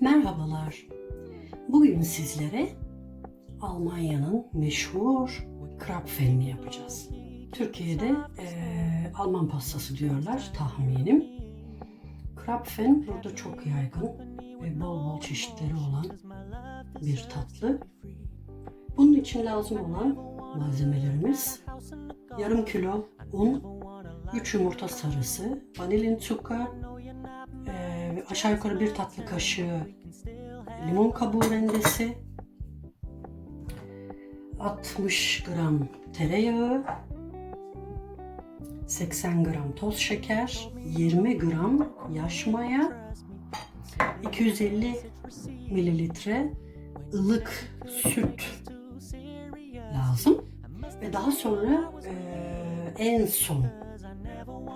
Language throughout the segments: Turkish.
Merhabalar. Bugün sizlere Almanya'nın meşhur Krapfen'i yapacağız. Türkiye'de eee, Alman pastası diyorlar tahminim. Krapfen burada çok yaygın ve bol bol çeşitleri olan bir tatlı. Bunun için lazım olan malzemelerimiz yarım kilo un, 3 yumurta sarısı, vanilin zucker, aşağı yukarı bir tatlı kaşığı limon kabuğu rendesi, 60 gram tereyağı, 80 gram toz şeker, 20 gram yaş maya, 250 mililitre ılık süt lazım. Ve daha sonra eee, en son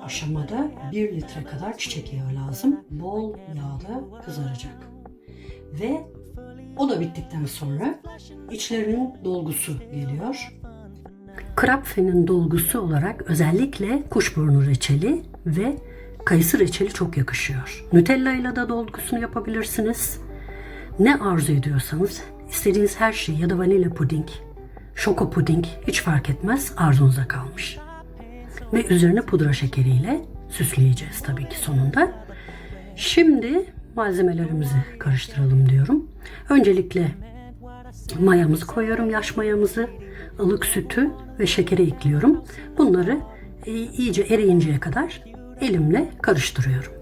aşamada 1 litre kadar çiçek yağı lazım. Bol yağda kızaracak. Ve o da bittikten sonra içlerinin dolgusu geliyor. Krapfenin dolgusu olarak özellikle kuşburnu reçeli ve kayısı reçeli çok yakışıyor. Nutella ile de dolgusunu yapabilirsiniz. Ne arzu ediyorsanız istediğiniz her şey ya da vanilya puding, şoko puding hiç fark etmez arzunuza kalmış ve üzerine pudra şekeriyle süsleyeceğiz tabii ki sonunda. Şimdi malzemelerimizi karıştıralım diyorum. Öncelikle mayamızı koyuyorum, yaş mayamızı, ılık sütü ve şekeri ekliyorum. Bunları e, iyice eriyinceye kadar elimle karıştırıyorum.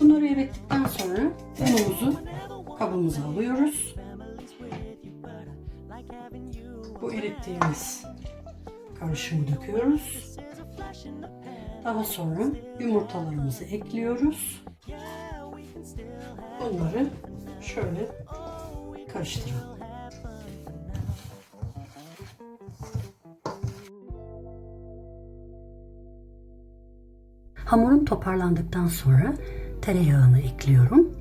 Bunları erittikten sonra unumuzu kabımıza alıyoruz. Bu erittiğimiz karışımı döküyoruz. Daha sonra yumurtalarımızı ekliyoruz. Bunları şöyle karıştıralım. Hamurum toparlandıktan sonra tereyağını ekliyorum.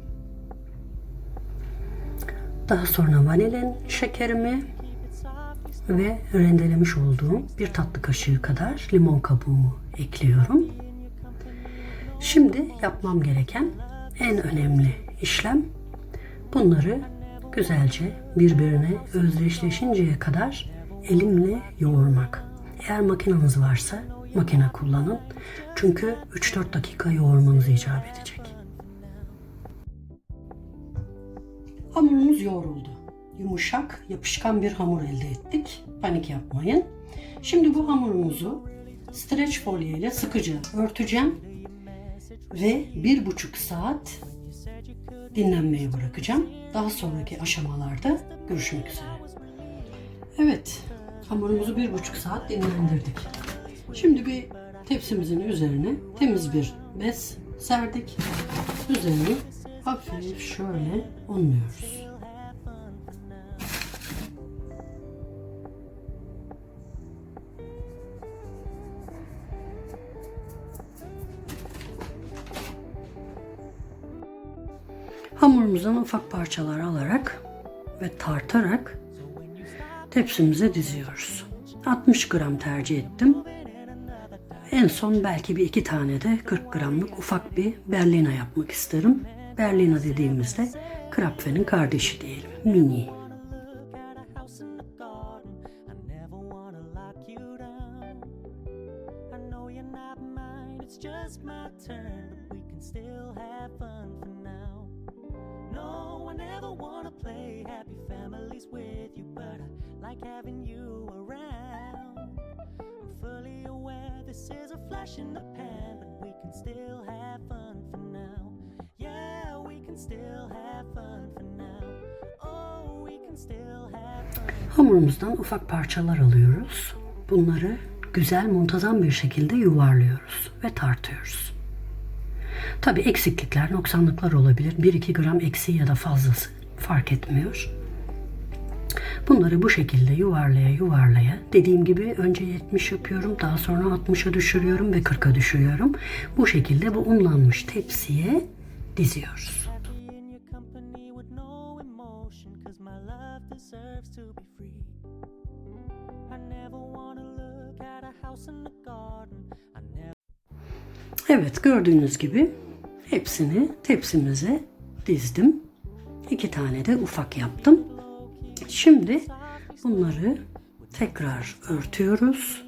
Daha sonra vanilin şekerimi ve rendelemiş olduğum bir tatlı kaşığı kadar limon kabuğumu ekliyorum. Şimdi yapmam gereken en önemli işlem bunları güzelce birbirine özdeşleşinceye kadar elimle yoğurmak. Eğer makineniz varsa makine kullanın. Çünkü 3-4 dakika yoğurmanız icap edecek. Hamurumuz yoğruldu. Yumuşak, yapışkan bir hamur elde ettik. Panik yapmayın. Şimdi bu hamurumuzu streç folyo ile sıkıca örteceğim ve bir buçuk saat dinlenmeye bırakacağım. Daha sonraki aşamalarda görüşmek üzere. Evet, hamurumuzu bir buçuk saat dinlendirdik. Şimdi bir tepsimizin üzerine temiz bir bez serdik. Üzerini hafif şöyle unluyoruz. Hamurumuzdan ufak parçalar alarak ve tartarak tepsimize diziyoruz. 60 gram tercih ettim. En son belki bir iki tane de 40 gramlık ufak bir berlina yapmak isterim. Berlina dediğimizde krapfenin kardeşi diyelim. Mini. Just my turn, but we can still have fun. Wanna play happy families with you, but I like having you around. I'm fully aware this is a flash in the pan, but we can still have fun for now. Yeah, we can still have fun for now. Oh, we can still have fun. Hamurumuzdan ufak parçalar alıyoruz. Bunları güzel muntazam bir şekilde yuvarlıyoruz ve tartıyoruz. Tabi eksiklikler, noksanlıklar olabilir. 1-2 gram eksiği ya da fazlası fark etmiyor. Bunları bu şekilde yuvarlaya yuvarlaya dediğim gibi önce 70 yapıyorum daha sonra 60'a düşürüyorum ve 40'a düşürüyorum. Bu şekilde bu unlanmış tepsiye diziyoruz. Evet gördüğünüz gibi hepsini tepsimize dizdim. İki tane de ufak yaptım. Şimdi bunları tekrar örtüyoruz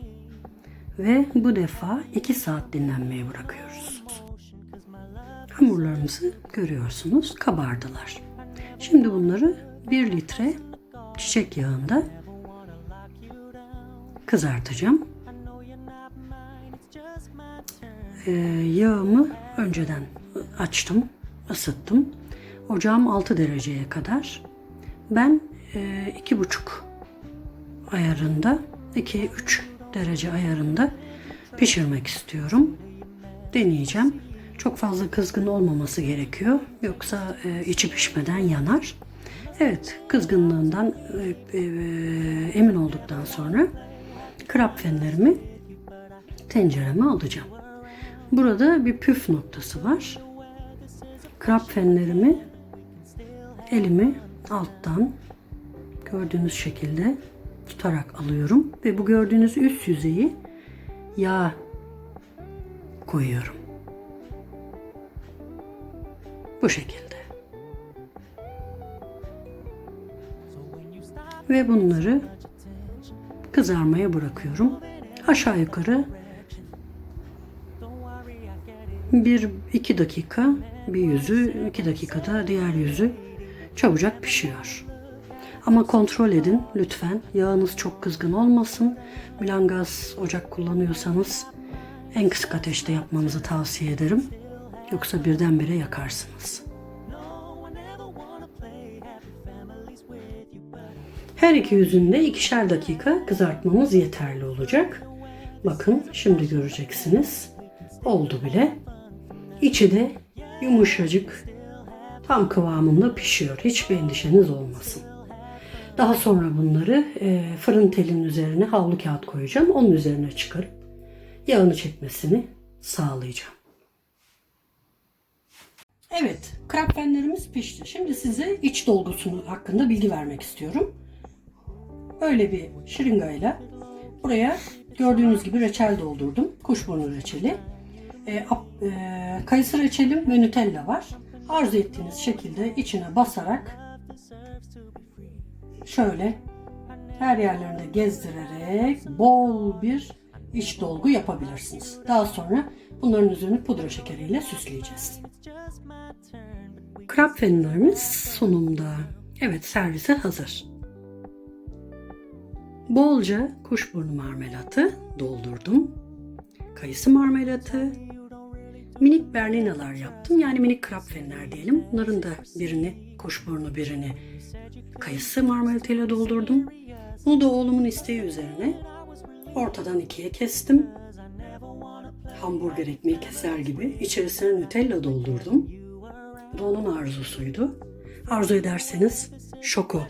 ve bu defa 2 saat dinlenmeye bırakıyoruz. Hamurlarımızı görüyorsunuz kabardılar. Şimdi bunları 1 litre çiçek yağında kızartacağım. Ee, yağımı önceden açtım, ısıttım. Ocağım 6 dereceye kadar. Ben e, iki buçuk ayarında, 2-3 derece ayarında pişirmek istiyorum. Deneyeceğim. Çok fazla kızgın olmaması gerekiyor. Yoksa e, içi pişmeden yanar. Evet, kızgınlığından e, emin olduktan sonra krap fenlerimi tencereme alacağım. Burada bir püf noktası var. Krap fenlerimi elimi alttan gördüğünüz şekilde tutarak alıyorum ve bu gördüğünüz üst yüzeyi yağ koyuyorum. Bu şekilde. Ve bunları kızarmaya bırakıyorum. Aşağı yukarı bir iki dakika bir yüzü, iki dakikada diğer yüzü çabucak pişiyor. Ama kontrol edin lütfen. Yağınız çok kızgın olmasın. Milangaz ocak kullanıyorsanız en kısık ateşte yapmanızı tavsiye ederim. Yoksa birdenbire yakarsınız. Her iki yüzünde ikişer dakika kızartmamız yeterli olacak. Bakın şimdi göreceksiniz. Oldu bile. İçi de yumuşacık, tam kıvamında pişiyor. Hiçbir endişeniz olmasın. Daha sonra bunları e, fırın telinin üzerine havlu kağıt koyacağım. Onun üzerine çıkarıp yağını çekmesini sağlayacağım. Evet, krapfenlerimiz pişti. Şimdi size iç dolgusunu hakkında bilgi vermek istiyorum. Böyle bir şırıngayla buraya gördüğünüz gibi reçel doldurdum. Kuşburnu reçeli. E, e, kayısı reçelim ve Nutella var. Arzu ettiğiniz şekilde içine basarak şöyle her yerlerinde gezdirerek bol bir iç dolgu yapabilirsiniz. Daha sonra bunların üzerine pudra şekeriyle süsleyeceğiz. Krap fenlerimiz sunumda. Evet servise hazır. Bolca kuşburnu marmelatı doldurdum. Kayısı marmelatı, minik berlinalar yaptım. Yani minik krap fenler diyelim. Bunların da birini kuşburnu birini kayısı marmelatıyla doldurdum. Bunu da oğlumun isteği üzerine ortadan ikiye kestim. Hamburger ekmeği keser gibi içerisine Nutella doldurdum. Bu da onun arzusuydu. Arzu ederseniz şoko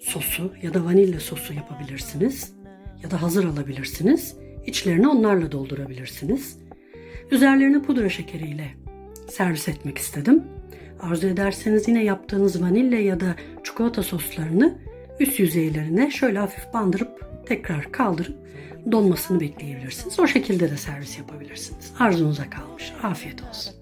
sosu ya da vanilya sosu yapabilirsiniz. Ya da hazır alabilirsiniz. İçlerini onlarla doldurabilirsiniz. Üzerlerine pudra şekeriyle servis etmek istedim. Arzu ederseniz yine yaptığınız vanilya ya da çikolata soslarını üst yüzeylerine şöyle hafif bandırıp tekrar kaldırıp donmasını bekleyebilirsiniz. O şekilde de servis yapabilirsiniz. Arzunuza kalmış. Afiyet olsun.